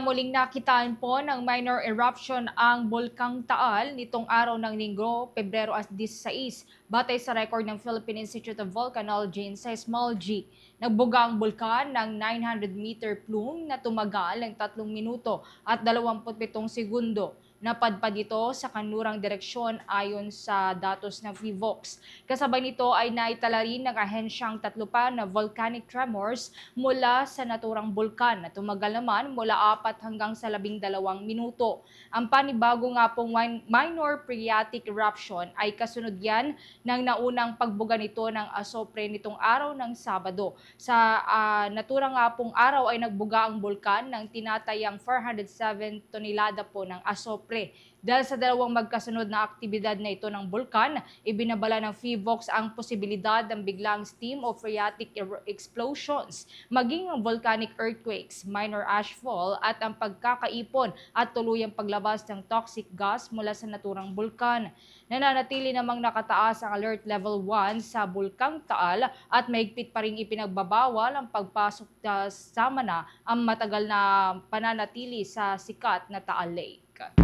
Muling nakitaan po ng minor eruption ang Bulkang Taal nitong araw ng Linggo, Pebrero as 16, batay sa record ng Philippine Institute of Volcanology and Seismology. Nagbuga ang bulkan ng 900 meter plume na tumagal ng 3 minuto at 27 segundo. Napadpad ito sa kanlurang direksyon ayon sa datos ng PHIVOX. Kasabay nito ay naitala rin ng ahensyang tatlo pa na volcanic tremors mula sa naturang bulkan na tumagal naman mula 4 hanggang sa 12 minuto. Ang panibago nga pong min- minor phreatic eruption ay kasunod yan ng naunang pagbuga nito ng asopre nitong araw ng Sabado. Sa ah, naturang nga pong araw ay nagbuga ang bulkan ng tinatayang 407 tonelada po ng asopre. Dahil sa dalawang magkasunod na aktibidad na ito ng bulkan, ibinabala ng PHIVOX ang posibilidad ng biglang steam o phreatic er- explosions, maging ang volcanic earthquakes, minor ashfall at ang pagkakaipon at tuluyang paglabas ng toxic gas mula sa naturang bulkan. Nananatili namang nakataas ang alert level 1 sa Bulkang Taal at mahigpit pa rin ipinagbabawal ang pagpasok uh, sama na ang matagal na pananatili sa sikat na Taal Lake.